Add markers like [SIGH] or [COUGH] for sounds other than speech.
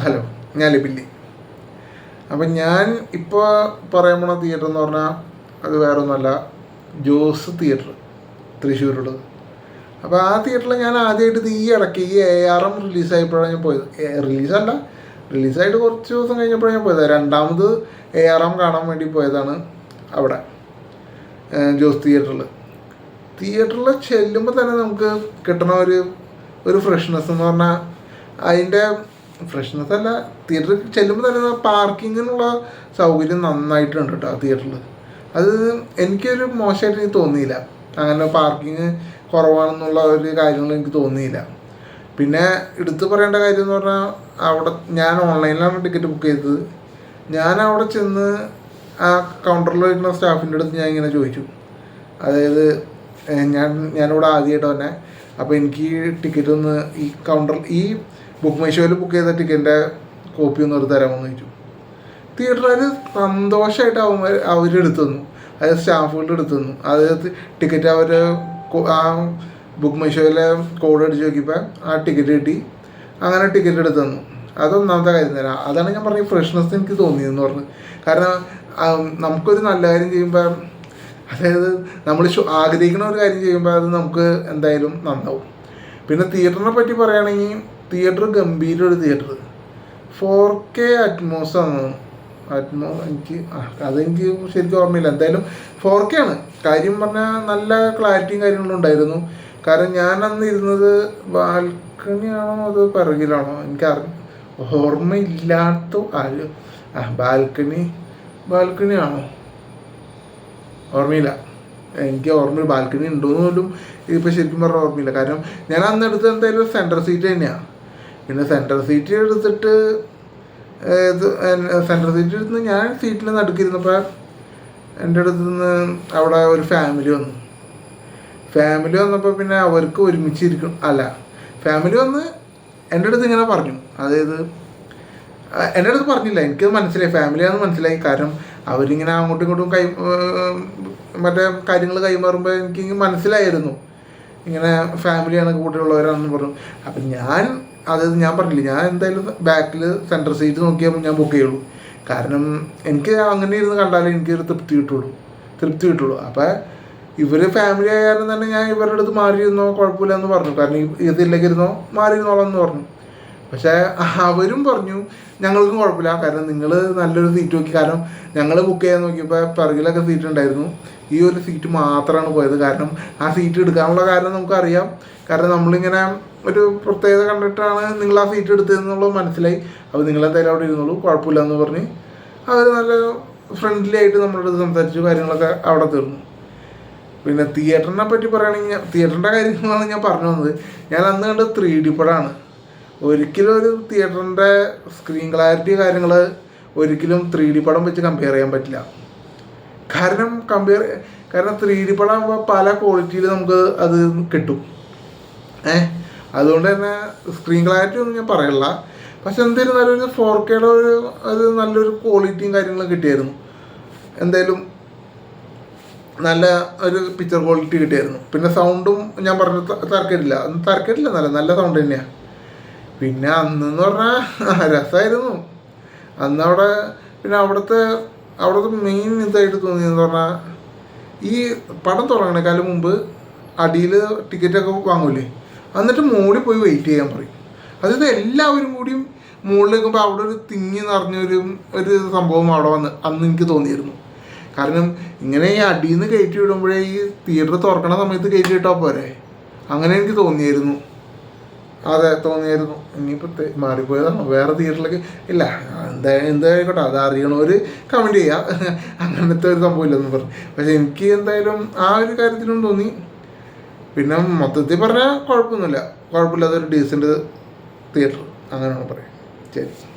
Hello ഞാൻ ലിബില്ലി അപ്പം ഞാൻ ഇപ്പോൾ പറയാൻ പോണ തിയേറ്റർ എന്ന് പറഞ്ഞാൽ അത് വേറെ ഒന്നുമല്ല ജോസ് തിയേറ്റർ തൃശ്ശൂരുള്ളത്. അപ്പോൾ ആ തിയേറ്ററിൽ ഞാൻ ആദ്യമായിട്ട് ഈ ഇടയ്ക്ക് ഈ എ ആർ എം റിലീസായപ്പോഴാണ് ഞാൻ പോയത്. റിലീസല്ല റിലീസായിട്ട് കുറച്ച് ദിവസം കഴിഞ്ഞപ്പോഴാണ് ഞാൻ പോയത്. രണ്ടാമത് എ ആർ എം കാണാൻ വേണ്ടി പോയതാണ് അവിടെ ജോസ് തിയേറ്ററിൽ തിയേറ്ററിൽ ചെല്ലുമ്പോൾ തന്നെ നമുക്ക് കിട്ടണ ഒരു ഒരു ഫ്രഷ്നെസ് എന്ന് പറഞ്ഞാൽ അതിന്റെ ഫ്രഷ്നെസ് അല്ല തിയേറ്ററിൽ ചെല്ലുമ്പോൾ തന്നെ പാർക്കിങ്ങിനുള്ള സൗകര്യം നന്നായിട്ടുണ്ട് കേട്ടോ ആ തിയേറ്ററിൽ അത് എനിക്കൊരു മോശമായിട്ട് എനിക്ക് തോന്നിയില്ല. അങ്ങനെ പാർക്കിങ് കുറവാണെന്നുള്ള ഒരു കാര്യങ്ങൾ എനിക്ക് തോന്നിയില്ല. പിന്നെ എടുത്തു പറയേണ്ട കാര്യം എന്ന് പറഞ്ഞാൽ അവിടെ ഞാൻ ഓൺലൈനിലാണ് ടിക്കറ്റ് ബുക്ക് ചെയ്തത്. ഞാൻ അവിടെ ചെന്ന് ആ കൗണ്ടറിൽ വരുന്ന സ്റ്റാഫിന്റെ അടുത്ത് ഞാൻ ഇങ്ങനെ ചോദിച്ചു. അതായത് ഞാൻ ഞാനിവിടെ ആദ്യമായിട്ട് തന്നെ അപ്പോൾ എനിക്ക് ടിക്കറ്റ് ഒന്ന് ഈ കൗണ്ടർ ഈ ബുക്ക് മൈഷോയിൽ ബുക്ക് ചെയ്ത ടിക്കറ്റിന്റെ കോപ്പി ഒന്ന് എടുത്ത് തരാമെന്ന് ചോദിച്ചു. തിയേറ്ററിൽ സന്തോഷമായിട്ട് അവർ അവരെടുത്തു തന്നു. അതായത് സ്റ്റാഫുകളുടെ എടുത്തു തന്നു. അതായത് ടിക്കറ്റ് അവർ ആ ബുക്ക് മൈഷോയിലെ കോഡ് അടിച്ച് നോക്കിയപ്പോൾ ആ ടിക്കറ്റ് കിട്ടി. അങ്ങനെ ടിക്കറ്റ് എടുത്ത് തന്നു. അതൊന്നാമത്തെ കാര്യം തരാം അതാണ് ഞാൻ പറഞ്ഞ ഫ്രഷ്നെസ് എനിക്ക് തോന്നിയതെന്ന് പറഞ്ഞു. കാരണം നമുക്കൊരു നല്ല കാര്യം ചെയ്യുമ്പോൾ അതായത് നമ്മൾ ആഗ്രഹിക്കുന്ന ഒരു കാര്യം ചെയ്യുമ്പോൾ അത് നമുക്ക് എന്തായാലും നന്നാവും. പിന്നെ തിയേറ്ററിനെ പറ്റി പറയുകയാണെങ്കിൽ തിയേറ്റർ ഗംഭീര ഒരു തിയേറ്റർ. ഫോർ കെ അറ്റ്മോസ് ആണ്. അറ്റ്മോ എനിക്ക് അതെനിക്ക് ശരിക്കും ഓർമ്മയില്ല. എന്തായാലും ഫോർ കെ ആണ്. കാര്യം പറഞ്ഞാൽ നല്ല ക്ലാരിറ്റിയും കാര്യങ്ങളും ഉണ്ടായിരുന്നു. കാരണം ഞാൻ അന്ന് ഇരുന്നത് ബാൽക്കണിയാണോ അതോ പിറകിലാണോ? എനിക്ക് അറി ഓർമ്മയില്ലാത്ത ആര് ആ ബാൽക്കണി ബാൽക്കണിയാണോ? ഓർമ്മയില്ല. എനിക്ക് ഓർമ്മ ബാൽക്കണി ഉണ്ടോയെന്ന് പോലും ഇപ്പോൾ ശരിക്കും പറഞ്ഞാൽ ഓർമ്മയില്ല. കാരണം ഞാൻ അന്ന് എടുത്തത് എന്തായാലും സെന്റർ സീറ്റ് തന്നെയാണ് പിന്നെ സെൻട്രൽ സീറ്റ് എടുത്തിട്ട് ഇത് സെൻട്രൽ സീറ്റ് എടുത്ത് ഞാൻ സീറ്റിൽ നടുക്കിരുന്നപ്പോൾ എന്റെ അടുത്ത് നിന്ന് അവിടെ ഒരു ഫാമിലി വന്നു. ഫാമിലി വന്നപ്പോൾ പിന്നെ അവർക്ക് ഒരുമിച്ചിരിക്കും. അല്ല ഫാമിലി വന്ന് എന്റെ അടുത്ത് ഇങ്ങനെ പറഞ്ഞു. അതായത് എന്റെ അടുത്ത് പറഞ്ഞില്ല. എനിക്ക് മനസ്സിലായി. ഫാമിലിയാണെന്ന് മനസ്സിലായി. കാരണം അവരിങ്ങനെ അങ്ങോട്ടും ഇങ്ങോട്ടും കൈ മറ്റേ കാര്യങ്ങൾ കൈമാറുമ്പോൾ എനിക്ക് മനസ്സിലായിരുന്നു. ഇങ്ങനെ ഫാമിലിയാണ് കൂടെയുള്ളവരാണെന്ന് പറഞ്ഞു. അപ്പം ഞാൻ അതായത് ഞാൻ പറഞ്ഞില്ല ഞാൻ എന്തായാലും ബാക്കിൽ സെന്റർ സീറ്റ് നോക്കിയാൽ ഞാൻ ബുക്ക് ചെയ്യുള്ളൂ. കാരണം എനിക്ക് അങ്ങനെ ഇരുന്ന് കണ്ടാലേ എനിക്കൊരു തൃപ്തി കിട്ടുള്ളൂ. തൃപ്തി കിട്ടുള്ളൂ. അപ്പം ഇവർ ഫാമിലി ആയ കാരണം തന്നെ ഞാൻ ഇവരുടെ അടുത്ത് മാറിയിരുന്നോ കുഴപ്പമില്ല എന്ന് പറഞ്ഞു. കാരണം ഇതില്ലെങ്കിൽ ഇരുന്നോ മാറിയിരുന്നോളാം എന്ന് പറഞ്ഞു. പക്ഷേ അവരും പറഞ്ഞു ഞങ്ങൾക്കും കുഴപ്പമില്ല. കാരണം നിങ്ങൾ നല്ലൊരു സീറ്റ് നോക്കി. കാരണം ഞങ്ങൾ ബുക്ക് ചെയ്യാൻ നോക്കിയപ്പോൾ പിറകിലൊക്കെ സീറ്റ് ഉണ്ടായിരുന്നു. ഈ ഒരു സീറ്റ് മാത്രമാണ് പോയത്. കാരണം ആ സീറ്റ് എടുക്കാനുള്ള കാരണം നമുക്കറിയാം. കാരണം നമ്മളിങ്ങനെ ഒരു പ്രത്യേകത കണ്ടിട്ടാണ് നിങ്ങൾ ആ സീറ്റ് എടുത്തതെന്നുള്ളത് മനസ്സിലായി. അപ്പോൾ നിങ്ങളെന്തായാലും അവിടെ ഇരുന്നോളൂ കുഴപ്പമില്ല എന്ന് പറഞ്ഞ് അവർ നല്ല ഫ്രണ്ട്ലി ആയിട്ട് നമ്മളോട് സംസാരിച്ചു കാര്യങ്ങളൊക്കെ അവിടെ തീർന്നു. പിന്നെ തിയേറ്ററിനെ പറ്റി പറയുകയാണെങ്കിൽ തിയേറ്ററിന്റെ കാര്യങ്ങളാണ് ഞാൻ പറഞ്ഞു വന്നത്. ഞാൻ അന്ന് കണ്ട് ത്രീ ഡി പടമാണ്. ഒരിക്കലും ഒരു തിയേറ്ററിന്റെ സ്ക്രീൻ ക്ലാരിറ്റി കാര്യങ്ങൾ ഒരിക്കലും ത്രീ ഡി പടം വെച്ച് കമ്പയർ ചെയ്യാൻ പറ്റില്ല. കാരണം കമ്പയർ കാരണം ത്രീ ഡി പടം പല ക്വാളിറ്റിയിൽ നമുക്ക് അത് കിട്ടും. ഏ അതുകൊണ്ട് തന്നെ സ്ക്രീൻ ക്ലാരിറ്റി ഒന്നും ഞാൻ പറയല്ല. പക്ഷെ എന്തായാലും ഒരു ഫോർ കെയുടെ ഒരു അത് നല്ലൊരു ക്വാളിറ്റിയും കാര്യങ്ങളും കിട്ടിയായിരുന്നു. എന്തായാലും നല്ല ഒരു പിക്ചർ ക്വാളിറ്റി കിട്ടിയായിരുന്നു. പിന്നെ സൗണ്ടും ഞാൻ പറഞ്ഞ തർക്കമില്ല തർക്കമില്ല നല്ല നല്ല സൗണ്ട് തന്നെയാണ് പിന്നെ അന്നെന്ന് പറഞ്ഞാൽ [LAUGHS] രസമായിരുന്നു അന്ന് അവിടെ പിന്നെ അവിടുത്തെ അവിടുത്തെ മെയിൻ ഇതായിട്ട് തോന്നിയെന്ന് പറഞ്ഞാൽ ഈ പടം തുടങ്ങണേക്കാളും മുമ്പ് അടിയിൽ ടിക്കറ്റൊക്കെ വാങ്ങൂലേ? എന്നിട്ട് മുകളിൽ പോയി വെയിറ്റ് ചെയ്യാൻ പറയും. അതായത് എല്ലാവരും കൂടിയും മുകളിൽ നിൽക്കുമ്പോൾ അവിടെ ഒരു തിങ്ങി നിറഞ്ഞൊരു ഒരു സംഭവം അവിടെ വന്ന് അന്ന് എനിക്ക് തോന്നിയിരുന്നു. കാരണം ഇങ്ങനെ ഈ അടിയിൽ നിന്ന് കയറ്റി വിടുമ്പോഴേ ഈ തിയേറ്റർ തുറക്കണ സമയത്ത് കയറ്റി വിട്ടാൽ പോരെ? അങ്ങനെ എനിക്ക് തോന്നിയായിരുന്നു. അതെ തോന്നിയായിരുന്നു. ഇനിയിപ്പോൾ മാറിപ്പോയതാണോ? വേറെ തിയേറ്ററിലേക്ക് ഇല്ല. എന്താ എന്തായിക്കോട്ടെ അത് അറിയണവർ കമന്റ് ചെയ്യുക അങ്ങനത്തെ ഒരു സംഭവം ഇല്ലെന്ന് പറഞ്ഞു. പക്ഷേ എനിക്ക് എന്തായാലും ആ ഒരു കാര്യത്തിലും തോന്നി. പിന്നെ മൊത്തത്തിൽ പറഞ്ഞാൽ കുഴപ്പമൊന്നുമില്ല. കുഴപ്പമില്ലാത്തൊരു ഡീസന്റ് തിയേറ്റർ അങ്ങനെയാണ് പറയാം ശരി.